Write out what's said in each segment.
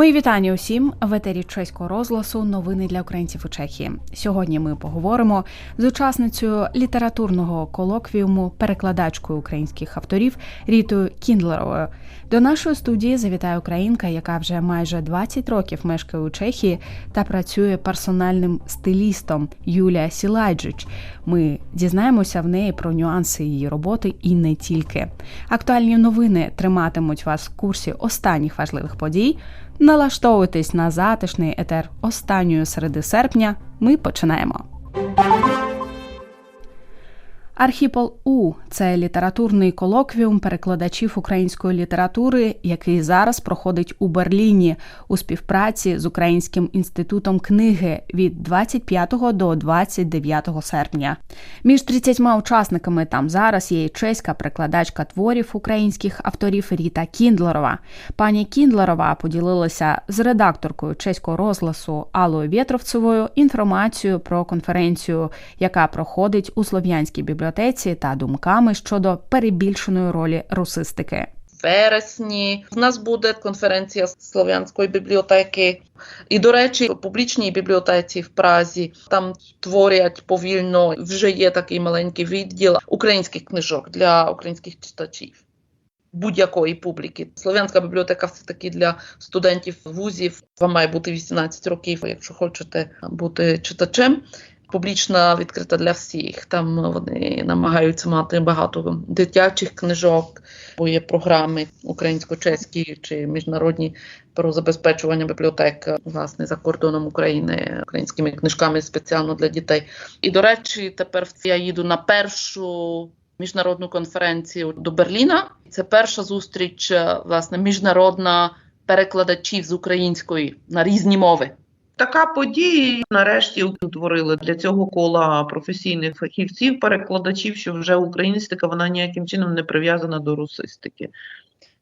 Мої вітання усім в етері чеського розгласу. Новини для українців у Чехії. Сьогодні ми поговоримо з учасницею літературного колоквіуму, перекладачкою українських авторів Рітою Кіндлеровою. До нашої студії завітає українка, яка вже майже 20 років мешкає у Чехії та працює персональним стилістом Юлія Сілайджич. Ми дізнаємося в неї про нюанси її роботи і не тільки. Актуальні новини триматимуть вас в курсі останніх важливих подій. Налаштовуйтесь на затишний етер останньої середи серпня. Ми починаємо. Архіпол У це літературний колоквіум перекладачів української літератури, який зараз проходить у Берліні у співпраці з Українським інститутом книги від 25 до 29 серпня. Між 30 учасниками там зараз є чеська перекладачка творів українських авторів Ріта Кіндлерова. Пані Кіндлерова поділилася з редакторкою чеського розгласу Аллою Вєтровцевою інформацією про конференцію, яка проходить у Слов'янській бібліотеці та думками щодо перебільшеної ролі русистики. вересні в нас буде конференція Слов'янської бібліотеки. І, до речі, в публічній бібліотеці в Празі там творять повільно. Вже є такий маленький відділ українських книжок для українських читачів. Будь-якої публіки. Слов'янська бібліотека все таки для студентів вузів. Вам має бути 18 років, якщо хочете бути читачем. Публічна відкрита для всіх. Там вони намагаються мати багато дитячих книжок, бо є програми українсько-чеські чи міжнародні про забезпечування бібліотек власне за кордоном України українськими книжками спеціально для дітей. І до речі, тепер я їду на першу. Міжнародну конференцію до Берліна це перша зустріч, власне, міжнародна перекладачів з української на різні мови. Така подія нарешті утворили для цього кола професійних фахівців, перекладачів, що вже україністика вона ніяким чином не прив'язана до русистики.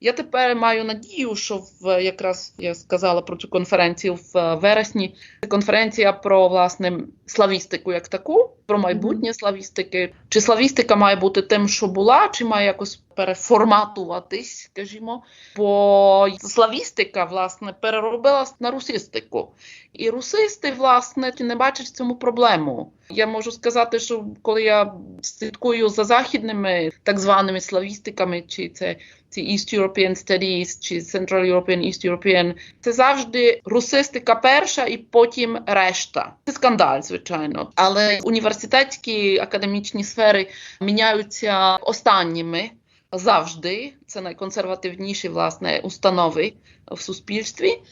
Я тепер маю надію, що в якраз я сказала про цю конференцію в вересні. Конференція про власне славістику як таку, про майбутнє славістики. Чи славістика має бути тим, що була, чи має якось переформатуватись, скажімо. Бо славістика власне переробилась на русистику. І русисти, власне, не бачать цьому проблему. Я можу сказати, що коли я слідкую за західними так званими славістиками, чи це ці East European Studies, чи Central European, East European, це завжди русистика перша і потім решта. Це скандаль, звичайно. Але університетські академічні сфери міняються останніми. Завжди це найконсервативніші власне установи в суспільстві.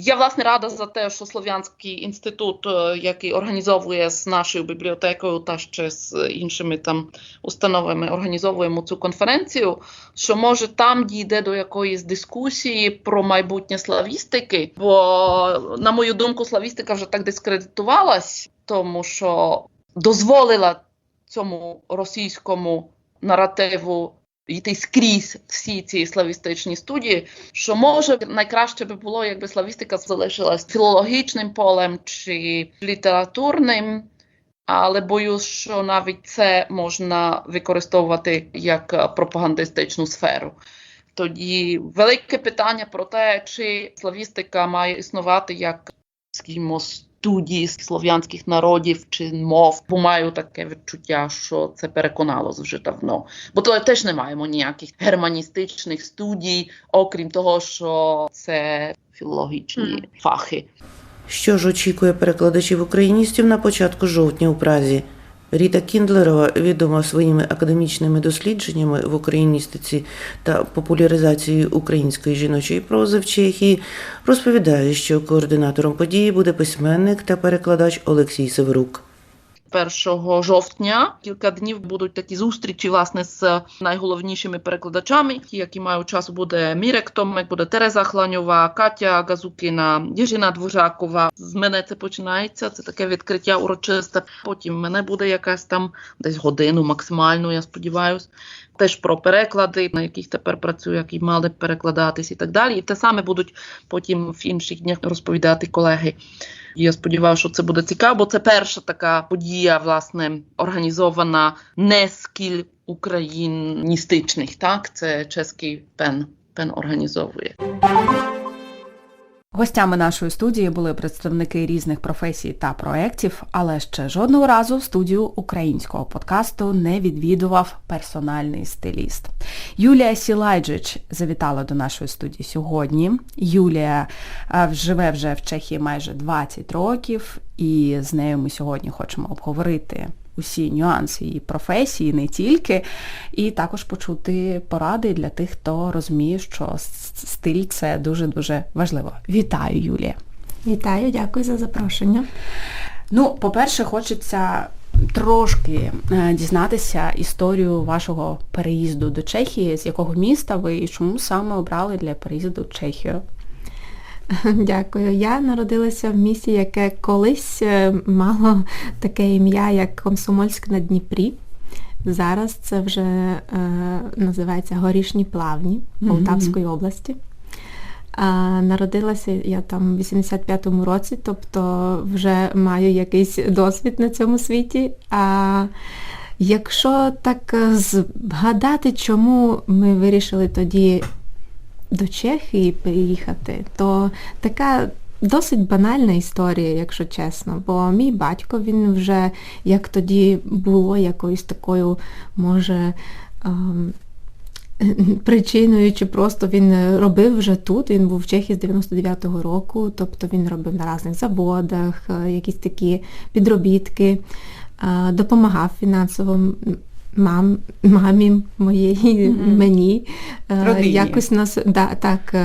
Я власне рада за те, що Слов'янський інститут, який організовує з нашою бібліотекою та ще з іншими там установами, організовуємо цю конференцію. Що може там дійде до якоїсь дискусії про майбутнє славістики? Бо, на мою думку, славістика вже так дискредитувалась, тому що дозволила цьому російському наративу йти скрізь всі ці славістичні студії, що може найкраще би було, якби славістика залишилась філологічним полем чи літературним, але боюсь, що навіть це можна використовувати як пропагандистичну сферу. Тоді велике питання про те, чи славістика має існувати як скажімо, студії слов'янських народів чи мов, бо маю таке відчуття, що це переконалось вже давно. Бо то теж не маємо ніяких германістичних студій, окрім того, що це філологічні mm. фахи. Що ж очікує перекладачів україністів на початку жовтня у Празі? Ріта Кіндлерова, відома своїми академічними дослідженнями в україністиці та популяризації української жіночої прози в Чехії, розповідає, що координатором події буде письменник та перекладач Олексій Северук. 1 жовтня кілька днів будуть такі зустрічі власне з найголовнішими перекладачами, які мають часу. Буде Мірек Томек, буде Тереза Хланьова, Катя Газукіна, Єжина Двожакова. З мене це починається. Це таке відкриття урочисте. Потім мене буде якась там десь годину максимально. Я сподіваюся. Теж про переклади, на яких тепер працюю, які мали перекладатись і так далі. І те саме будуть потім в інших днях розповідати колеги. Я сподіваюся, що це буде цікаво, бо це перша така подія, власне, організована не скіль україністичних. Так, це чеський пен, пен організовує. Гостями нашої студії були представники різних професій та проєктів, але ще жодного разу студію українського подкасту не відвідував персональний стиліст. Юлія Сілайджич завітала до нашої студії сьогодні. Юлія е, живе вже в Чехії майже 20 років, і з нею ми сьогодні хочемо обговорити усі нюанси її професії, не тільки, і також почути поради для тих, хто розуміє, що стиль це дуже-дуже важливо. Вітаю, Юлія! Вітаю, дякую за запрошення. Ну, по-перше, хочеться трошки е, дізнатися історію вашого переїзду до Чехії, з якого міста ви і чому саме обрали для переїзду в Чехію. Дякую. Я народилася в місті, яке колись е, мало таке ім'я, як Комсомольськ на Дніпрі. Зараз це вже е, називається Горішні Плавні. Полтавської області. А, народилася я там в 85-му році, тобто вже маю якийсь досвід на цьому світі. А якщо так е, згадати, чому ми вирішили тоді до Чехії переїхати, то така досить банальна історія, якщо чесно. Бо мій батько, він вже як тоді було якоюсь такою, може. ем, Причиною, чи просто він робив вже тут, він був в Чехії з 99-го року, тобто він робив на різних заводах, е, якісь такі підробітки, е, допомагав фінансово мам, мамі моєї, Мгм. мені, е, Родині. якось нас да, так е,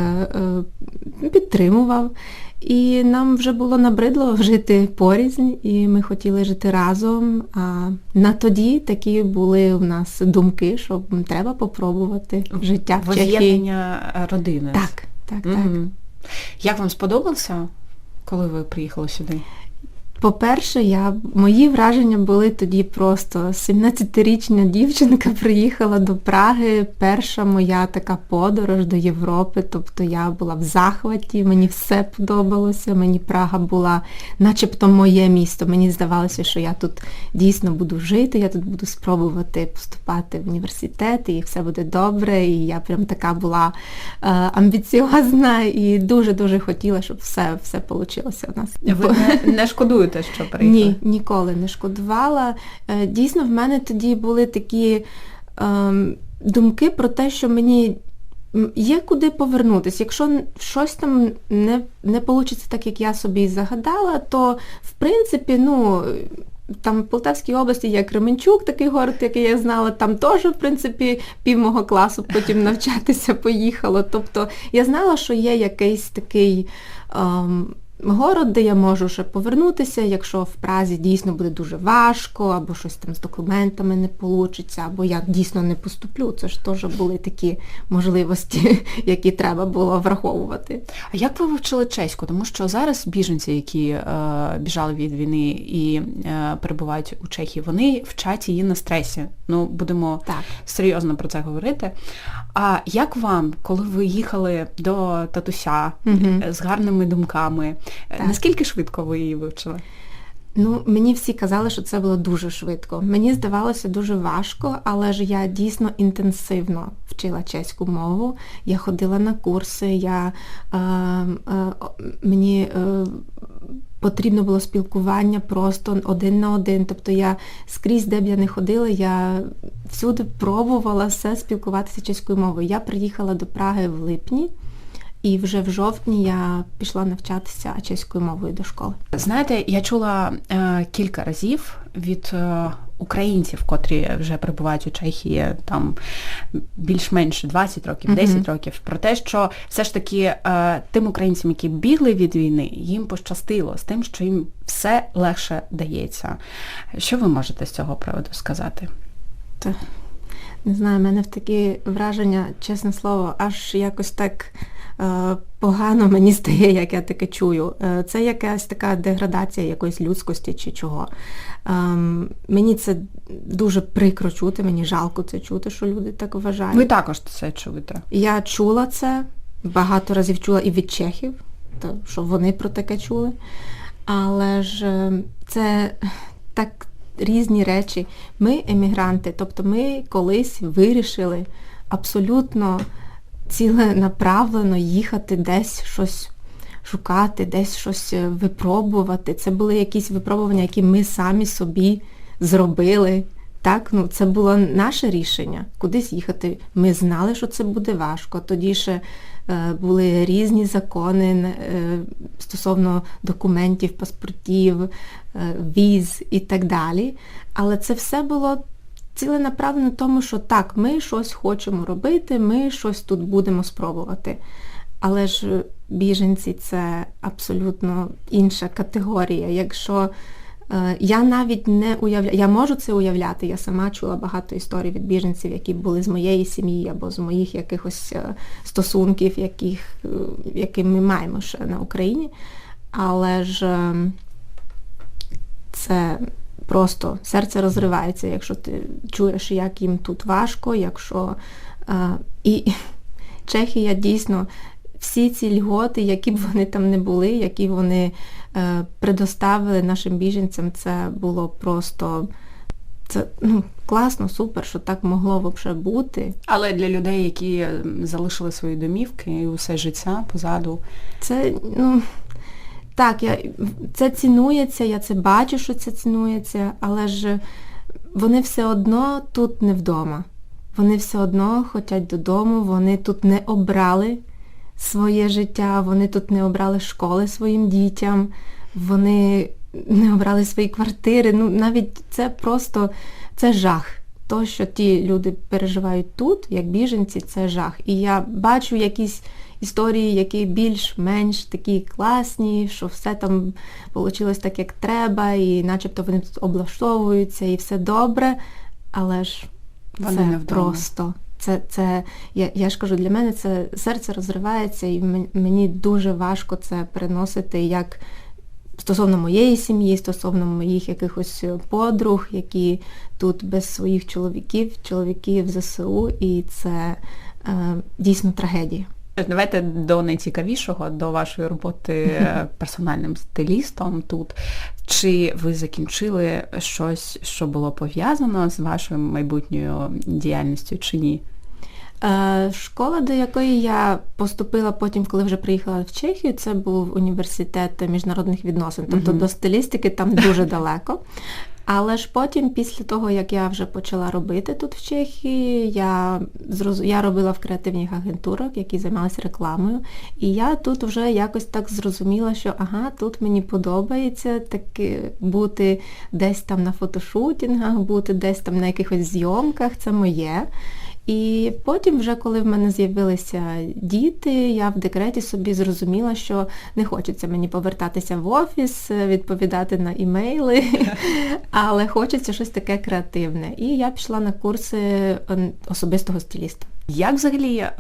е, підтримував. І нам вже було набридло жити порізнь, і ми хотіли жити разом. А на тоді такі були у нас думки, що треба попробувати життя в Чехії. Воз'єднання родини. Так, так, так. Як вам сподобалося, коли ви приїхали сюди? По-перше, я, мої враження були тоді просто 17-річна дівчинка приїхала до Праги, перша моя така подорож до Європи, тобто я була в захваті, мені все подобалося, мені Прага була начебто моє місто. Мені здавалося, що я тут дійсно буду жити, я тут буду спробувати поступати в університет і все буде добре. І я прям така була е, амбіціозна і дуже-дуже хотіла, щоб все, все вийшло у нас. Ви не, не шкодуєте, що приїхали? Ні, ніколи не шкодувала. Е, Дійсно, в мене тоді були такі ем, думки про те, що мені є куди повернутися. Якщо щось там не, не вийде так, як я собі загадала, то в принципі, ну. Там в Полтавській області є Кременчук, такий город, який я знала, там теж, в принципі, пів мого класу потім навчатися поїхало. Тобто я знала, що є якийсь такий ем, город, де я можу ще повернутися, якщо в Празі дійсно буде дуже важко, або щось там з документами не вийде, або я дійсно не поступлю. Це ж теж були такі можливості, які треба було враховувати. А як ви вивчили чеську? Тому що зараз біженці, які е, біжали від війни і е, перебувають у Чехії, вони вчать її на стресі. Ну, будемо Так. серйозно про це говорити. А як вам, коли ви їхали до татуся е, з гарними думками, е, Так. наскільки швидко ви її вивчили? Ну, мені всі казали, що це було дуже швидко. Мені здавалося дуже важко, але ж я дійсно інтенсивно вчила чеську мову. Я ходила на курси, я, е, е, мені е, потрібно було спілкування просто один на один. Тобто я скрізь, де б я не ходила, я всюди пробувала все спілкуватися чеською мовою. Я приїхала до Праги в липні. І вже в жовтні я пішла навчатися чеською мовою до школи. Знаєте, я чула е, кілька разів від е, українців, котрі вже перебувають у Чехії там більш-менш 20 років, Мгм. 10 років, про те, що все ж таки е, тим українцям, які бігли від війни, їм пощастило з тим, що їм все легше дається. Що ви можете з цього приводу сказати? Не знаю, в мене в такі враження, чесне слово, аж якось так погано мені стає, як я таке чую. Е, це якась така деградація якоїсь людськості чи чого. Ем, мені це дуже прикро чути, мені жалко це чути, що люди так вважають. Ви також це чуєте. Я чула це, багато разів чула і від чехів, то, що вони про таке чули. Але ж е, це так різні речі. Ми емігранти, тобто ми колись вирішили абсолютно ціленаправлено їхати десь щось шукати, десь щось е, випробувати. Це були якісь випробування, які ми самі собі зробили. Так, ну це було наше рішення, кудись їхати. Ми знали, що це буде важко. Тоді ще е, були різні закони е, стосовно документів, паспортів, е, віз і так далі. Але це все було ціленаправлено тому, що так, ми щось хочемо робити, ми щось тут будемо спробувати. Але ж біженці це абсолютно інша категорія. Якщо е, я навіть не уявляю, я можу це уявляти, я сама чула багато історій від біженців, які були з моєї сім'ї або з моїх якихось е, стосунків, яких, е, які ми маємо ще на Україні. Але ж е, це просто серце розривається, якщо ти чуєш, як їм тут важко, якщо е, і Чехія дійсно всі ці льготи, які б вони там не були, які вони е, предоставили нашим біженцям, це було просто це ну, класно, супер, що так могло взагалі бути. Але для людей, які залишили свої домівки і усе життя позаду, Це, ну, так, я, це цінується, я це бачу, що це цінується, але ж вони все одно тут не вдома. Вони все одно хочуть додому, вони тут не обрали своє життя, вони тут не обрали школи своїм дітям, вони не обрали свої квартири. Ну, навіть це просто це жах. То, що ті люди переживають тут, як біженці, це жах. І я бачу якісь історії, які більш-менш такі класні, що все там вийшло так, як треба, і начебто вони тут облаштовуються, і все добре, але ж Вони це не просто. Це, це, я, я ж кажу, для мене це серце розривається, і мені дуже важко це переносити як стосовно моєї сім'ї, стосовно моїх якихось подруг, які тут без своїх чоловіків, чоловіків ЗСУ, і це е, дійсно трагедія. Давайте до найцікавішого, до вашої роботи персональним стилістом тут. Чи ви закінчили щось, що було пов'язано з вашою майбутньою діяльністю чи ні? Е, Школа, до якої я поступила потім, коли вже приїхала в Чехію, це був університет міжнародних відносин. Тобто Мгм. до стилістики там дуже далеко. Але ж потім, після того, як я вже почала робити тут в Чехії, я, я робила в креативних агентурах, які займалися рекламою. І я тут вже якось так зрозуміла, що ага, тут мені подобається таки бути десь там на фотошутінгах, бути десь там на якихось зйомках, це моє. І потім, вже коли в мене з'явилися діти, я в декреті собі зрозуміла, що не хочеться мені повертатися в офіс, відповідати на імейли, але хочеться щось таке креативне. І я пішла на курси е, особистого стиліста. Як взагалі е,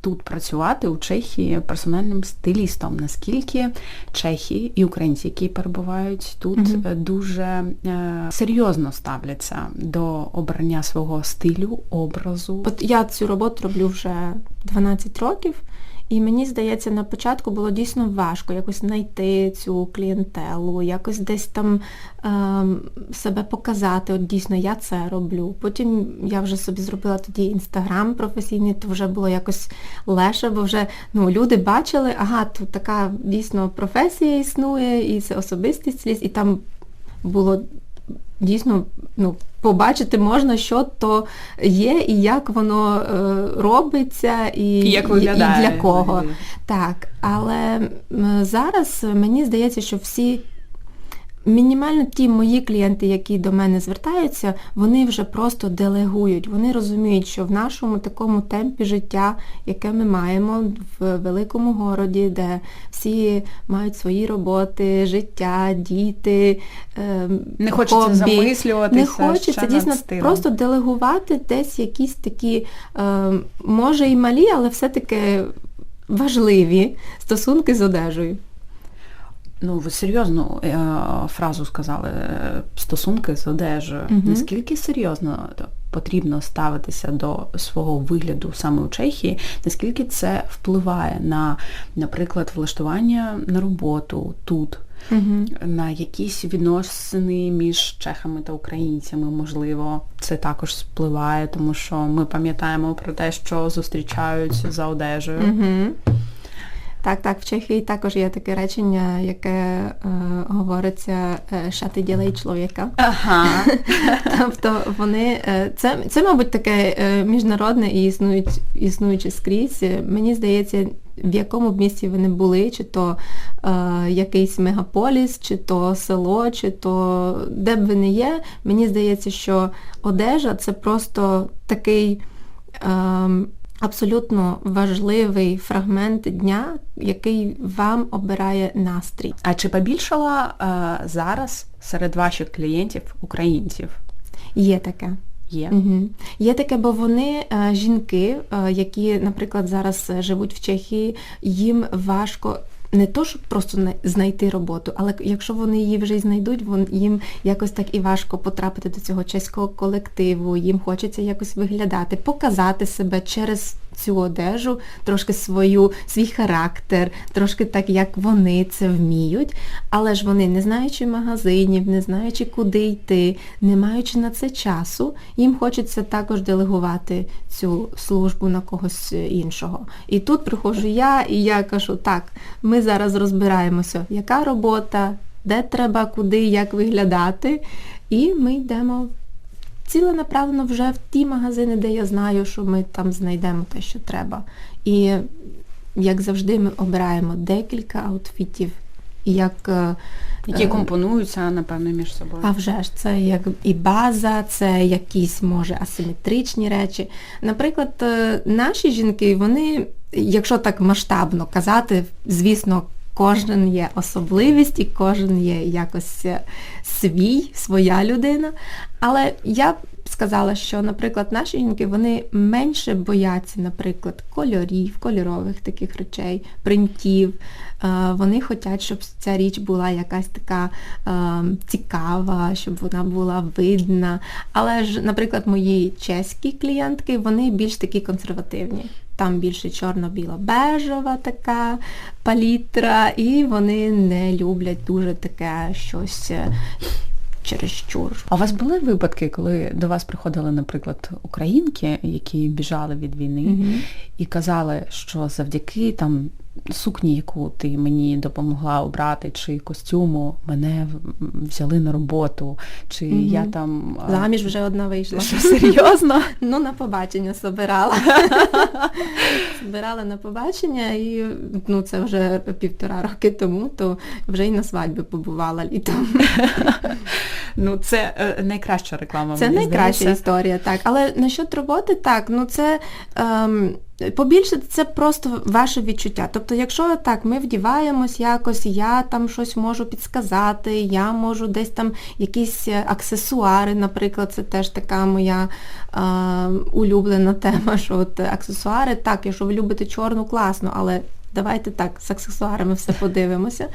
тут працювати у Чехії персональним стилістом? Наскільки чехи і українці, які перебувають тут, е, дуже е, серйозно ставляться до обрання свого стилю, образу? От я цю роботу роблю вже 12 років, і мені здається, на початку було дійсно важко якось знайти цю клієнтелу, якось десь там ем, себе показати. От дійсно я це роблю. Потім я вже собі зробила тоді інстаграм професійний, то вже було якось легше, бо вже ну, люди бачили, ага, тут така дійсно професія існує, і це особистий стиліст, і там було дійсно ну, побачити можна, що то є і як воно е, робиться, і, І як виглядає? і для кого. Так, але зараз мені здається, що всі. Мінімально ті мої клієнти, які до мене звертаються, вони вже просто делегують. Вони розуміють, що в нашому такому темпі життя, яке ми маємо в великому городі, де всі мають свої роботи, життя, діти, ем, Не хочеться хобі, замислюватися. не хочеться ще дійсно стилем. просто делегувати десь якісь такі, е, може і малі, але все-таки важливі стосунки з одежею. Ну, ви серйозну е, фразу сказали е, стосунки з одежею. Мгм. Наскільки серйозно потрібно ставитися до свого вигляду саме у Чехії? Наскільки це впливає на, наприклад, влаштування на роботу тут, Угу. на якісь відносини між чехами та українцями, можливо, це також впливає, тому що ми пам'ятаємо про те, що зустрічаються за одежею. Угу. Так, так, в Чехії також є таке речення, яке е, говориться е, шати ділей чоловіка. Ага. Тобто вони е, це, це, мабуть, таке е, міжнародне і існують, існуюче скрізь. Е, Мені здається, в якому б місті ви не були, чи то е, якийсь мегаполіс, чи то село, чи то де б ви не є, мені здається, що одежа це просто такий. ем, Абсолютно важливий фрагмент дня, який вам обирає настрій. А чи побільшала е, зараз серед ваших клієнтів українців? Є таке. Є. Угу. Є таке, бо вони е, жінки, е, які, наприклад, зараз живуть в Чехії, їм важко. Не то, щоб просто знайти роботу, але якщо вони її вже й знайдуть, вон, їм якось так і важко потрапити до цього чеського колективу, їм хочеться якось виглядати, показати себе через цю одежу, трошки свою, свій характер, трошки так, як вони це вміють. Але ж вони, не знаючи магазинів, не знаючи, куди йти, не маючи на це часу, їм хочеться також делегувати цю службу на когось іншого. І тут приходжу я, і я кажу, так, ми зараз розбираємося, яка робота, де треба, куди, як виглядати. І ми йдемо ціленаправлено вже в ті магазини, де я знаю, що ми там знайдемо те, що треба. І як завжди, ми обираємо декілька аутфітів. Як е, Які е, компонуються, напевно, між собою. а вже ж це як і база, це якісь може асиметричні речі. Наприклад, е, наші жінки, вони, якщо так масштабно казати, звісно, кожен є особливість і кожен є якось е, свій, своя людина. Але я б сказала, що, наприклад, наші жінки вони менше бояться, наприклад, кольорів, кольорових таких речей, принтів. Е, Вони хочуть, щоб ця річ була якась така е, цікава, щоб вона була видна. Але ж, наприклад, мої чеські клієнтки, вони більш такі консервативні. Там більше чорно-біло-бежева така палітра, і вони не люблять дуже таке щось е, чересчур. А у вас були випадки, коли до вас приходили, наприклад, українки, які біжали від війни, Мгм. і казали, що завдяки там сукні, яку ти мені допомогла обрати, чи костюму, мене взяли на роботу, чи Мгм. я там а, Заміж вже одна вийшла. Що, серйозно? Ну, на побачення собирала. Собирала на побачення і ну, це вже півтора роки тому, то вже й на свадьбі побувала літом. Ну, це е, найкраща реклама. Це найкраща здається. історія, так. Але насчет роботи, так, ну це ем, побільше це просто ваше відчуття. Тобто, якщо так, ми вдіваємось якось, я там щось можу підсказати, я можу десь там якісь е, аксесуари, наприклад, це теж така моя е, улюблена тема, що от аксесуари, так, якщо ви любите чорну, класно, але давайте так, з аксесуарами все подивимося.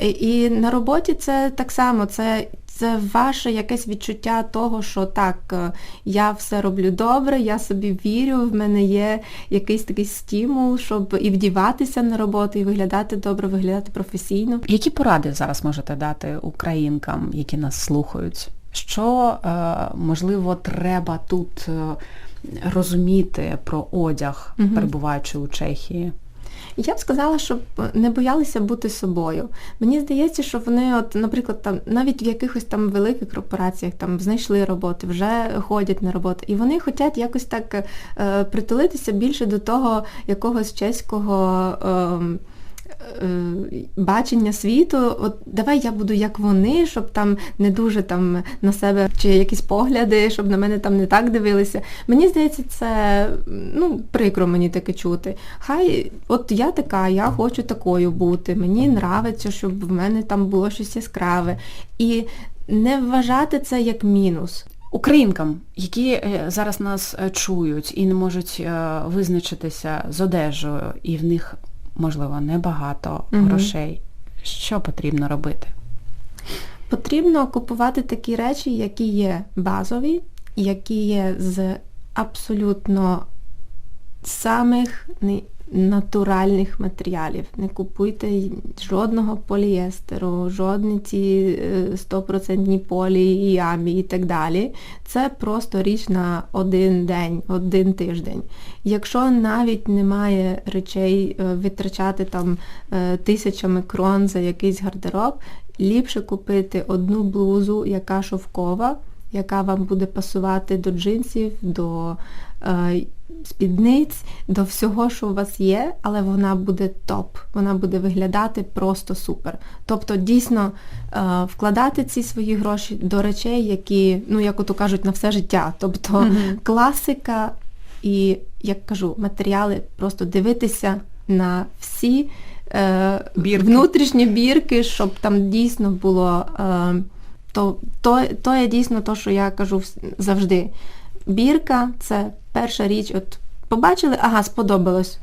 І, і на роботі це так само, це, це ваше якесь відчуття того, що так, е, я все роблю добре, я собі вірю, в мене є якийсь такий стимул, щоб і вдіватися на роботу, і виглядати добре, виглядати професійно. Які поради зараз можете дати українкам, які нас слухають? Що, е, можливо, треба тут е, розуміти про одяг, перебуваючи у Чехії? Я б сказала, щоб не боялися бути собою. Мені здається, що вони, от, наприклад, там навіть в якихось там великих корпораціях там знайшли роботи, вже ходять на роботу, і вони хочуть якось так е, притулитися більше до того якогось чеського. Е, Бачення світу, от давай я буду як вони, щоб там не дуже там на себе чи якісь погляди, щоб на мене там не так дивилися. Мені здається, це ну прикро мені таке чути. Хай, от я така, я хочу такою бути. Мені нравиться, щоб в мене там було щось яскраве. І не вважати це як мінус. Українкам, які е, зараз нас е, чують і не можуть е, визначитися з одежею, і в них, можливо, небагато угу. грошей, що потрібно робити? Потрібно купувати такі речі, які є базові, які є з абсолютно самих, натуральних матеріалів. Не купуйте жодного поліестеру, жодні ці е, 100% полі і амі і так далі. Це просто річ на один день, один тиждень. Якщо навіть немає речей е, витрачати там е, тисячами крон за якийсь гардероб, ліпше купити одну блузу, яка шовкова, яка вам буде пасувати до джинсів, до е, спідниць, до всього, що у вас є, але вона буде топ, вона буде виглядати просто супер. Тобто, дійсно е, вкладати ці свої гроші до речей, які, ну як ото кажуть, на все життя. Тобто класика і, як кажу, матеріали, просто дивитися на всі е, Бірки. внутрішні бірки, щоб там дійсно було. Е, то, то, то є дійсно те, що я кажу завжди. Бірка це перша річ, от побачили, ага, сподобалось.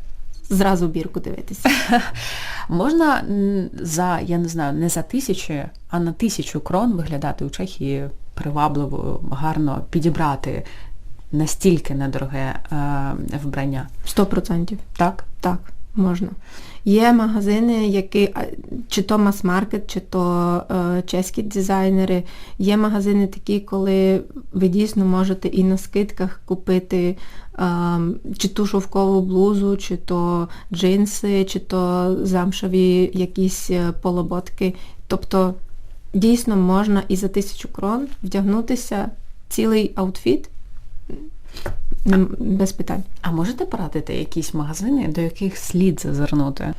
Зразу бірку дивитися. Можна за, я не знаю, не за тисячі, а на тисячу крон виглядати у Чехії привабливо, гарно підібрати настільки недороге е, вбрання. Сто процентів. Так? Так, можна. Є магазини, які, чи то мас-маркет, чи то е, чеські дизайнери. Є магазини такі, коли ви дійсно можете і на скидках купити е, чи ту шовкову блузу, чи то джинси, чи то замшеві якісь е, полоботки. Тобто дійсно можна і за тисячу крон вдягнутися цілий аутфіт без питань. А можете порадити якісь магазини, до яких слід зазирнути?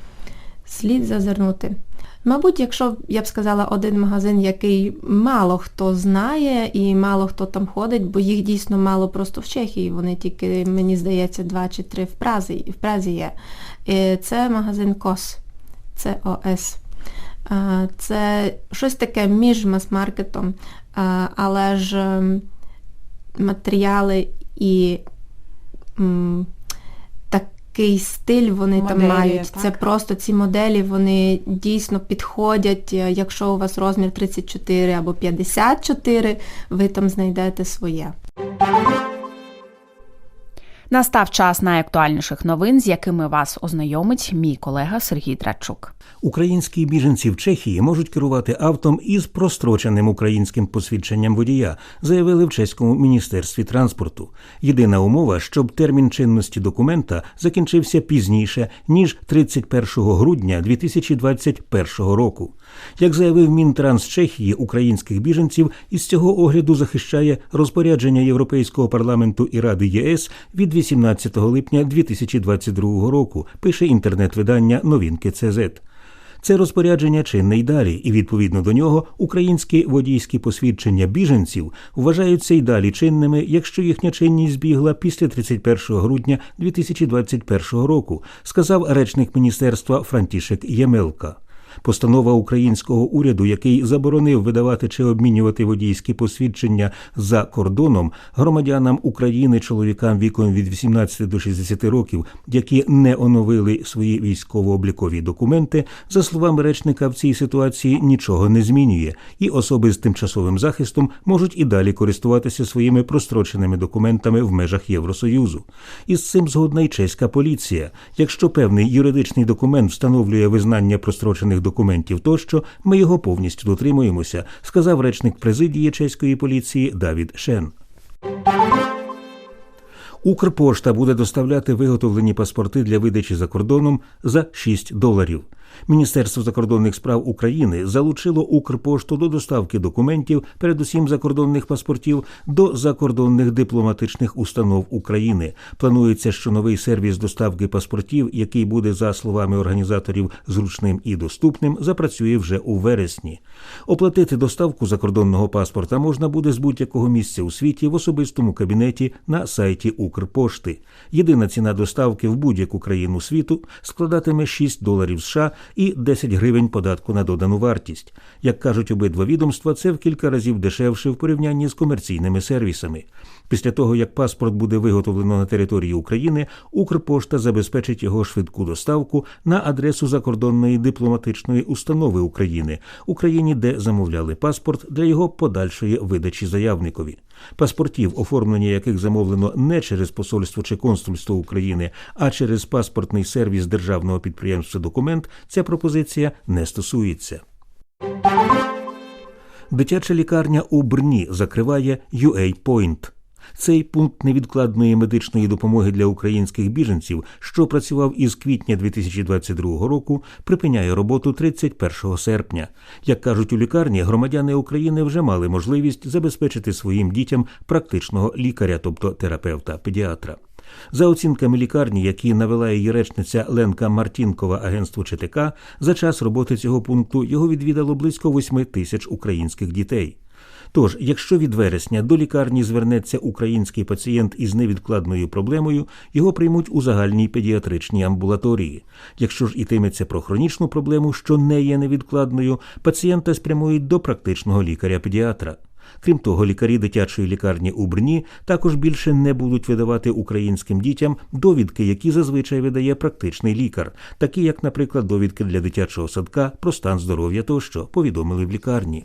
Слід зазирнути. Мабуть, якщо я б сказала один магазин, який мало хто знає і мало хто там ходить, бо їх дійсно мало просто в Чехії, вони тільки, мені здається, два чи три в Празі, в Празі є. Це магазин КОС. Це ОС. Е, Це щось таке між мас-маркетом, але ж ем, матеріали і такий стиль вони там мають. так? Це просто ці моделі, вони дійсно підходять. Е, Якщо у вас розмір 34 або 54, ви там знайдете своє. Настав час найактуальніших новин, з якими вас ознайомить мій колега Сергій Драдчук. Українські біженці в Чехії можуть керувати автом із простроченим українським посвідченням водія, заявили в чеському міністерстві транспорту. Єдина умова, щоб термін чинності документа закінчився пізніше ніж 31 грудня 2021 року. Як заявив Мінтранс Чехії, українських біженців із цього огляду захищає розпорядження Європейського парламенту і Ради ЄС від 18 липня 2022 року. Пише інтернет-видання Новинки ЦЗ. Це розпорядження чинне й далі, і відповідно до нього українські водійські посвідчення біженців вважаються й далі чинними, якщо їхня чинність збігла після 31 грудня 2021 року, сказав речник міністерства Франтішек Ємелка. Постанова українського уряду, який заборонив видавати чи обмінювати водійські посвідчення за кордоном громадянам України, чоловікам віком від 18 до 60 років, які не оновили свої військово-облікові документи, за словами речника, в цій ситуації нічого не змінює, і особи з тимчасовим захистом можуть і далі користуватися своїми простроченими документами в межах Євросоюзу. Із цим згодна й чеська поліція. Якщо певний юридичний документ встановлює визнання прострочених документів тощо, ми його повністю дотримуємося, сказав речник президії чеської поліції Давід Шен. Укрпошта буде доставляти виготовлені паспорти для видачі за кордоном за 6 доларів. Міністерство закордонних справ України залучило Укрпошту до доставки документів, передусім закордонних паспортів, до закордонних дипломатичних установ України. Планується, що новий сервіс доставки паспортів, який буде, за словами організаторів, зручним і доступним, запрацює вже у вересні. Оплатити доставку закордонного паспорта можна буде з будь-якого місця у світі в особистому кабінеті на сайті Укрпошти. Єдина ціна доставки в будь-яку країну світу складатиме 6 доларів США і 10 гривень податку на додану вартість. Як кажуть обидва відомства, це в кілька разів дешевше в порівнянні з комерційними сервісами. Після того, як паспорт буде виготовлено на території України, Укрпошта забезпечить його швидку доставку на адресу закордонної дипломатичної установи України, Україні, де замовляли паспорт для його подальшої видачі заявникові. Паспортів, оформлення яких замовлено не через посольство чи консульство України, а через паспортний сервіс державного підприємства Документ, ця пропозиція не стосується. Дитяча лікарня у Брні закриває UA Point. Цей пункт невідкладної медичної допомоги для українських біженців, що працював із квітня 2022 року, припиняє роботу 31 серпня. Як кажуть у лікарні, громадяни України вже мали можливість забезпечити своїм дітям практичного лікаря, тобто терапевта-педіатра. За оцінками лікарні, які навела її речниця Ленка Мартінкова агентству ЧТК, за час роботи цього пункту його відвідало близько 8 тисяч українських дітей. Тож, якщо від вересня до лікарні звернеться український пацієнт із невідкладною проблемою, його приймуть у загальній педіатричній амбулаторії. Якщо ж ітиметься про хронічну проблему, що не є невідкладною, пацієнта спрямують до практичного лікаря-педіатра. Крім того, лікарі дитячої лікарні у Брні також більше не будуть видавати українським дітям довідки, які зазвичай видає практичний лікар, такі як, наприклад, довідки для дитячого садка про стан здоров'я тощо повідомили в лікарні.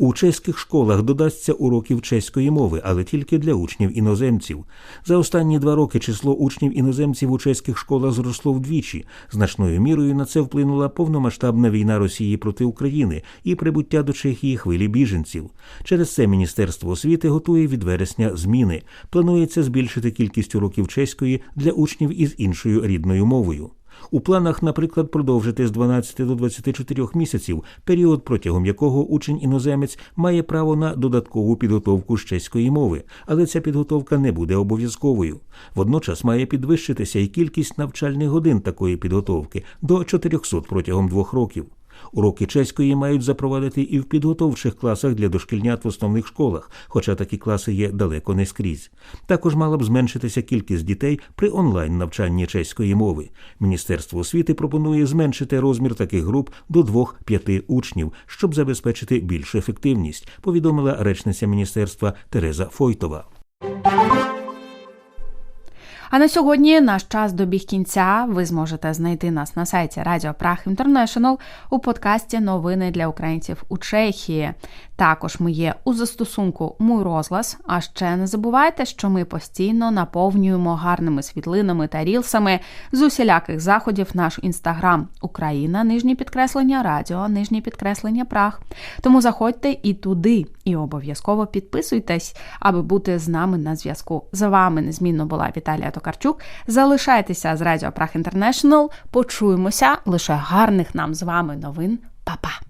У чеських школах додасться уроків чеської мови, але тільки для учнів іноземців. За останні два роки число учнів іноземців у чеських школах зросло вдвічі. Значною мірою на це вплинула повномасштабна війна Росії проти України і прибуття до Чехії хвилі біженців. Через це Міністерство освіти готує від вересня зміни. Планується збільшити кількість уроків чеської для учнів із іншою рідною мовою. У планах, наприклад, продовжити з 12 до 24 місяців, період протягом якого учень-іноземець має право на додаткову підготовку з чеської мови, але ця підготовка не буде обов'язковою. Водночас має підвищитися і кількість навчальних годин такої підготовки до 400 протягом двох років. Уроки чеської мають запровадити і в підготовчих класах для дошкільнят в основних школах, хоча такі класи є далеко не скрізь. Також мала б зменшитися кількість дітей при онлайн навчанні чеської мови. Міністерство освіти пропонує зменшити розмір таких груп до 2-5 учнів, щоб забезпечити більшу ефективність, повідомила речниця міністерства Тереза Фойтова. А на сьогодні наш час добіг кінця. Ви зможете знайти нас на сайті Радіо Прах Інтернешнл у подкасті Новини для українців у Чехії. Також ми є у застосунку Мой розглас. А ще не забувайте, що ми постійно наповнюємо гарними світлинами та рілсами з усіляких заходів наш інстаграм Україна, нижнє підкреслення Радіо, нижнє підкреслення Прах. Тому заходьте і туди, і обов'язково підписуйтесь, аби бути з нами на зв'язку. За вами незмінно була Віталія Токарчук. Залишайтеся з Радіо Прах Інтернешнл. Почуємося лише гарних нам з вами новин. Па-па!